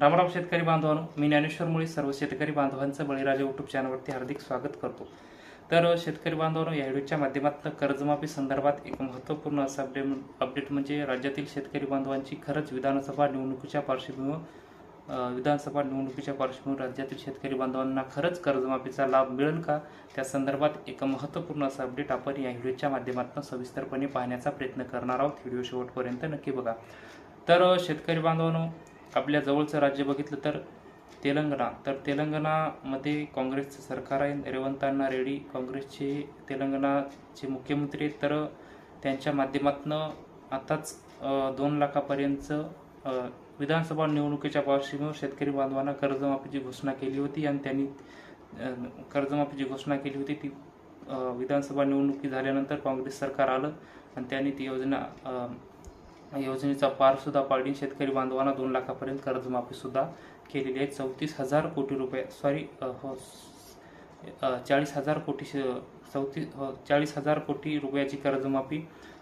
रामराम शेतकरी बांधवांनो मी ज्ञानेश्वर मुळे सर्व शेतकरी बांधवांचं बळीराजा यूट्यूब चॅनलवरती हार्दिक स्वागत करतो. तर शेतकरी बांधवांनो या व्हिडिओच्या माध्यमातून कर्जमाफी संदर्भात एक महत्त्वपूर्ण असं अपडेट अपडेट म्हणजे राज्यातील शेतकरी बांधवांची खरंच विधानसभा निवडणुकीच्या पार्श्वभूमीवर विधानसभा निवडणुकीच्या पार्श्वभूमीवर राज्यातील शेतकरी बांधवांना खरंच कर्जमाफीचा लाभ मिळेल का? त्या संदर्भात एक महत्त्वपूर्ण असं अपडेट आपण या व्हिडिओच्या माध्यमातून सविस्तरपणे पाहण्याचा प्रयत्न करणार आहोत. व्हिडिओ शेवटपर्यंत नक्की बघा. तर शेतकरी बांधवांनो आपल्या जवळचं राज्य बघितलं तर तेलंगणा. तर तेलंगणामध्ये काँग्रेसचं सरकार आहे. रेवंतांना रेड्डी काँग्रेसचे तेलंगणाचे मुख्यमंत्री आहेत. तर त्यांच्या माध्यमातून आताच दोन लाखापर्यंतचं विधानसभा निवडणुकीच्या पार्श्वभूमीवर शेतकरी बांधवांना कर्जमाफीची घोषणा केली होती आणि त्यांनी कर्जमाफीची घोषणा केली होती. ती विधानसभा निवडणुकी झाल्यानंतर काँग्रेस सरकार आलं आणि त्यांनी ती योजना योजनेचा पारसुद्धा पाडून शेतकरी बांधवांना दोन लाखापर्यंत कर्जमाफीसुद्धा केलेली आहे. चौतीस हजार कोटी रुपये सॉरी हो चाळीस हजार कोटी चौतीस हो, चाळीस हजार कोटी रुपयाची कर्जमाफी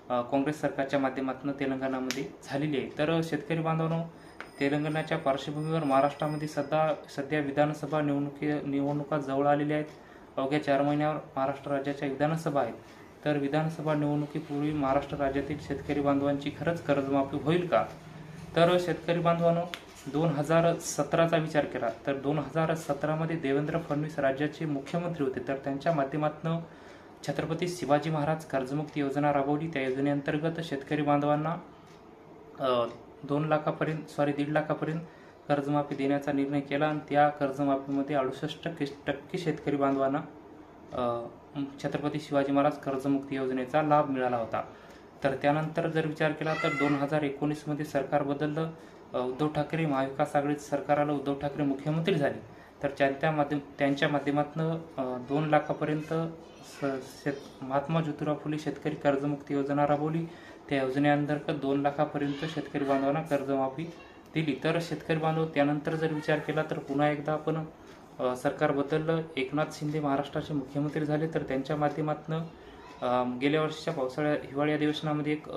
काँग्रेस सरकारच्या माध्यमातून तेलंगणामध्ये झालेली आहे. तर शेतकरी बांधवांनो तेलंगणाच्या पार्श्वभूमीवर महाराष्ट्रामध्ये सध्या सध्या विधानसभा निवडणुकी निवडणुका जवळ आलेल्या आहेत. अवघ्या चार महिन्यावर महाराष्ट्र राज्याच्या विधानसभा आहेत. तर विधानसभा निवडणुकीपूर्वी महाराष्ट्र राज्यातील शेतकरी बांधवांची खरंच कर्जमाफी होईल का? तर शेतकरी बांधवांनो दोन हजार सतराचा विचार केला. तर दोन हजार सतरामध्ये देवेंद्र फडणवीस राज्याचे मुख्यमंत्री होते. तर त्यांच्या माध्यमातून छत्रपती शिवाजी महाराज कर्जमुक्ती योजना राबवली. त्या योजनेअंतर्गत शेतकरी बांधवांना दोन लाखापर्यंत सॉरी दीड लाखापर्यंत कर्जमाफी देण्याचा निर्णय केला. आणि त्या कर्जमाफीमध्ये अडुसष्ट टक्के टक्के शेतकरी बांधवांना छत्रपती शिवाजी महाराज कर्जमुक्ती योजनेचा लाभ मिळाला होता. तर त्यानंतर जर विचार केला तर दोन हजार एकोणीसमध्ये सरकार बदललं. उद्धव ठाकरे महाविकास आघाडीचं सरकार आलं उद्धव ठाकरे मुख्यमंत्री झाले. तर त्यांच्या माध्यम त्यांच्या माध्यमातून दोन लाखापर्यंत स शेत महात्मा ज्योतिराव फुले शेतकरी कर्जमुक्ती योजना राबवली. त्या योजनेअंतर्गत दोन लाखापर्यंत शेतकरी बांधवांना कर्जमाफी दिली. तर शेतकरी बांधव त्यानंतर जर विचार केला तर पुन्हा एकदा आपण सरकारबद्दल सरकार बदललं एकनाथ शिंदे महाराष्ट्राचे मुख्यमंत्री झाले तर त्यांच्या माध्यमातून गेल्या वर्षीच्या पावसाळ्या हिवाळी अधिवेशनामध्ये एक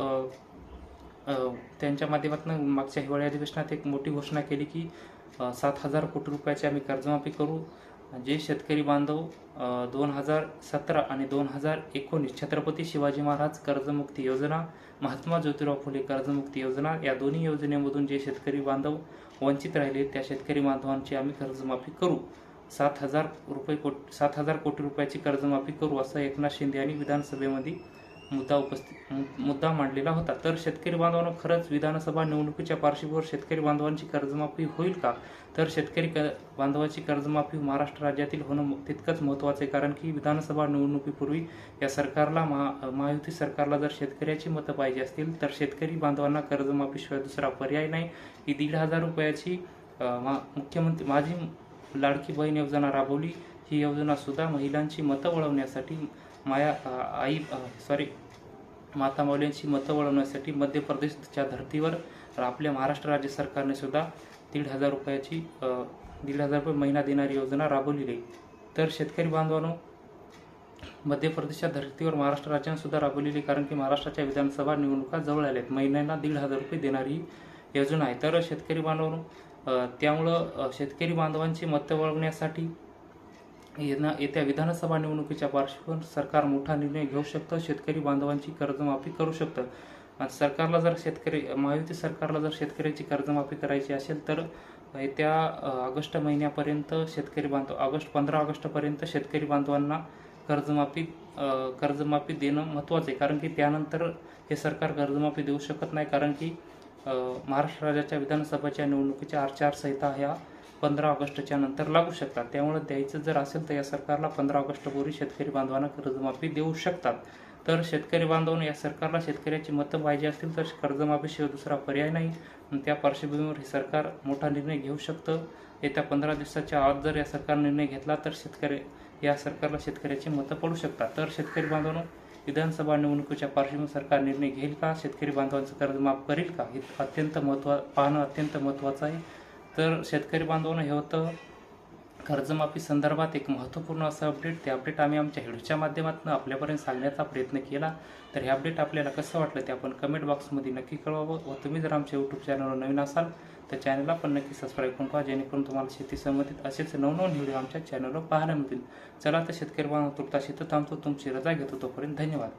त्यांच्या माध्यमातून मागच्या हिवाळी अधिवेशनात एक मोठी घोषणा केली की सात हजार कोटी रुपयाची आम्ही कर्जमाफी करू. जे शेतकरी बांधव दोन हजार सतरा आणि दोन हजार एकोणीस छत्रपती शिवाजी महाराज कर्जमुक्ती योजना महात्मा ज्योतिराव फुले कर्जमुक्ती योजना या दोन्ही योजनेमधून जे शेतकरी बांधव वंचित राहिले त्या शेतकरी बांधवांची आम्ही कर्जमाफी करू. सात हजार रुपये कोट सात हजार कोटी रुपयाची कर्जमाफी करू असं एकनाथ शिंदे यांनी विधानसभेमध्ये मुद्दा उपस्थित मु- मुद्दा मांडलेला होता. तर शेतकरी बांधवांना खरंच विधानसभा निवडणुकीच्या पार्श्वभूमीवर शेतकरी बांधवांची कर्जमाफी होईल का? तर शेतकरी क बांधवाची कर्जमाफी महाराष्ट्र राज्यातील होणं तितकंच महत्त्वाचं आहे कारण की विधानसभा निवडणुकीपूर्वी या सरकारला महा महायुती सरकारला जर शेतकऱ्याची मतं पाहिजे असतील तर शेतकरी बांधवांना कर्जमाफीशिवाय दुसरा पर्याय नाही. ही दीड हजार रुपयाची मा मुख्यमंत्री माझी लाडकी बहीण योजना राबवली. ही योजनासुद्धा महिलांची मतं वळवण्यासाठी माया आई सॉरी मातामावल्यांची मतं वळवण्यासाठी मध्य प्रदेशच्या धर्तीवर आपल्या महाराष्ट्र राज्य सरकारने सुद्धा दीड हजार रुपयाची दीड हजार रुपये महिना देणारी योजना राबवलेली आहे. तर शेतकरी बांधवांनो मध्य प्रदेशच्या धर्तीवर महाराष्ट्र राज्याने सुद्धा राबवलेली कारण की महाराष्ट्राच्या विधानसभा निवडणुका जवळ आल्या आहेत महिन्यांना दीड हजार रुपये देणारी ही योजना आहे. तर शेतकरी बांधवांनो त्यामुळं शेतकरी बांधवांची मतं वळवण्यासाठी येणा येत्या विधानसभा निवडणुकीच्या पार्श्वभूमीवर सरकार मोठा निर्णय घेऊ शकतं शेतकरी बांधवांची कर्जमाफी करू शकतं. आणि सरकारला जर शेतकरी महायुती सरकारला जर शेतकऱ्याची कर्जमाफी करायची असेल तर येत्या ऑगस्ट महिन्यापर्यंत शेतकरी बांधव ऑगस्ट पंधरा ऑगस्टपर्यंत शेतकरी बांधवांना कर्जमाफी कर्जमाफी देणं महत्त्वाचं आहे. कारण की त्यानंतर हे सरकार कर्जमाफी देऊ शकत नाही. कारण की महाराष्ट्र राज्याच्या विधानसभेच्या निवडणुकीच्या आचारसंहिता ह्या पंधरा ऑगस्टच्या नंतर लागू शकतात. त्यामुळे द्यायचं जर असेल तर या सरकारला पंधरा ऑगस्टपूर्वी शेतकरी बांधवांना कर्जमाफी देऊ शकतात. तर शेतकरी बांधवांना या सरकारला शेतकऱ्याची मतं पाहिजे असतील तर कर्जमाफीशिवाय दुसरा पर्याय नाही. त्या पार्श्वभूमीवर हे सरकार मोठा निर्णय घेऊ शकतं. येत्या पंधरा दिवसाच्या आत जर या सरकार निर्णय घेतला तर शेतकरी या सरकारला शेतकऱ्याची मतं पडू शकतात. तर शेतकरी बांधवांनो विधानसभा निवडणुकीच्या पार्श्वभूमीवर सरकार निर्णय घेईल का? शेतकरी बांधवांचं कर्ज माफ करेल का? हे अत्यंत महत्त्वा पाहणं अत्यंत महत्त्वाचं आहे. तर शेतकरी बांधवांना हे होतं कर्जमाफी संदर्भात एक महत्त्वपूर्ण असं अपडेट ते अपडेट आम्ही आमच्या व्हिडिओच्या माध्यमातून आपल्यापर्यंत सांगण्याचा प्रयत्न केला. तर हे अपडेट आपल्याला कसं वाटलं ते आपण कमेंट बॉक्समध्ये नक्की कळवावं व तुम्ही जर आमच्या यूट्यूब चॅनलवर नवीन असाल तर चॅनलला पण नक्की सबस्क्राईब करून पहा जेणेकरून तुम्हाला शेती संबंधित असेच नवनवीन व्हिडिओ आमच्या चॅनलवर पाहायला मिळतील. चला तर शेतकरी बांधव तुटता तर थांबतो. तुमची रजा घेतो तोपर्यंत धन्यवाद.